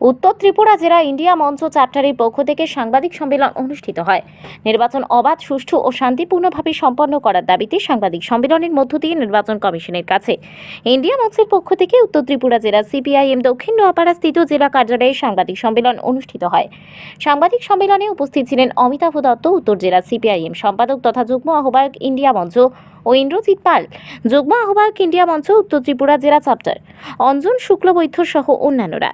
উত্তর ত্রিপুরা জেলা ইন্ডিয়া মঞ্চ চ্যাপ্টারের পক্ষ থেকে সাংবাদিক সম্মেলন অনুষ্ঠিত হয়। নির্বাচন অবাধ, সুষ্ঠু ও শান্তিপূর্ণভাবে সম্পন্ন করার দাবিতে সাংবাদিক সম্মেলনের মধ্য দিয়ে নির্বাচন কমিশনের কাছে। ইন্ডিয়া মঞ্চের পক্ষ থেকে উত্তর ত্রিপুরা জেলা সিপিআইএম দক্ষিণ নোয়াপাড়া স্থিত জেলা কার্যালয়ে সাংবাদিক সম্মেলন অনুষ্ঠিত হয়। সাংবাদিক সম্মেলনে উপস্থিত ছিলেন অমিতাভ দত্ত, উত্তর জেলা সিপিআইএম সম্পাদক তথা যুগ্ম আহ্বায়ক ইন্ডিয়া মঞ্চ ও ইন্দ্রজিৎ পাল। যুগ্ম আহ্বায়ক ইন্ডিয়া মঞ্চ, উত্তর ত্রিপুরা জেলা চ্যাপ্টার অঞ্জন শুক্লবৈদ্য সহ অন্যান্যরা।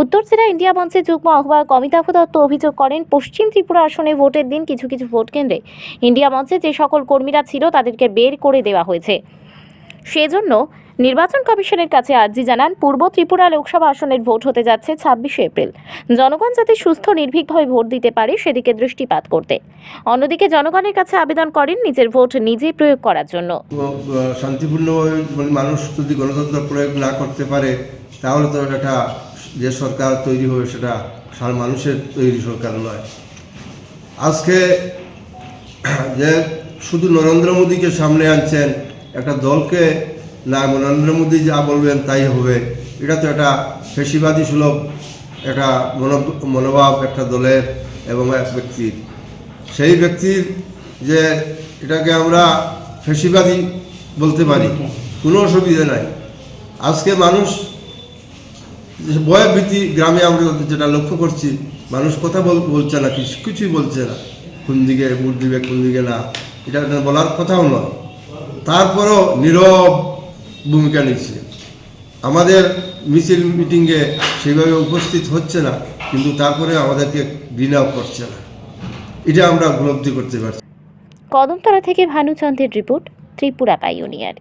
উত্তর জেলা ইন্ডিয়া মঞ্চের যুগ্ম আহ্বায়ক অমিতাভ দত্ত অভিযোগ করেন, পশ্চিম ত্রিপুরা আসনে ভোটের দিন কিছু কিছু ভোট কেন্দ্রে ইন্ডিয়া মঞ্চে যে সকল কর্মীরা ছিল তাদেরকে বের করে দেওয়া হয়েছে। সেজন্য নির্বাচন কমিশনের কাছে আর্জি জানান, পূর্ব ত্রিপুরা লোকসভা আসনের ভোট হতে যাচ্ছে ছাব্বিশে এপ্রিল। জনগণ যাতে সুস্থ, নির্ভীকভাবে ভোট দিতে পারে, সেদিকে দৃষ্টিপাত করতে। অন্যদিকে জনগণের কাছে আবেদন করেন নিজের ভোট নিজে প্রয়োগ করার জন্য। শান্তিপূর্ণভাবে মানে মানুষ যদি গণতন্ত্র প্রয়োগ না করতে পারে, তাহলে তো একটা যে সরকার তৈরি হবে, সেটা সারা মানুষের তৈরি সরকার নয়। আজকে যে শুধু নরেন্দ্র মোদীকে সামনে আনছেন, একটা দলকে না নরেন্দ্র মোদী যা বলবেন তাই হবে। এটা তো একটা ফেসিবাদী সুলভ, একটা মনো- মনোভাব একটা দলের এবং এক ব্যক্তির। সেই ব্যক্তির যে এটাকে আমরা ফেসিবাদী বলতে পারি, কোনো অসুবিধা নাই। আজকে মানুষ ভয়ভীতি গ্রামে আমরা যেটা লক্ষ্য করছি, মানুষ কথা বল- বলছে না, কিছু, কিছুই বলছে না। কোন দিকে ভোট দিবে, কোন দিকে না, এটা বলার কথাও নয়। তারপরও নীরব ভূমিকা নিচ্ছে। আমাদের মিছিল মিটিংয়ে সেভাবে উপস্থিত হচ্ছে না, কিন্তু তারপরে আমাদেরকে ঘৃণাও করছে না। এটা আমরা উপলব্ধি করতে পারছি। কদমতলা থেকে ভানুচন্দ্রের রিপোর্ট, ত্রিপুরা পাইওনিয়ার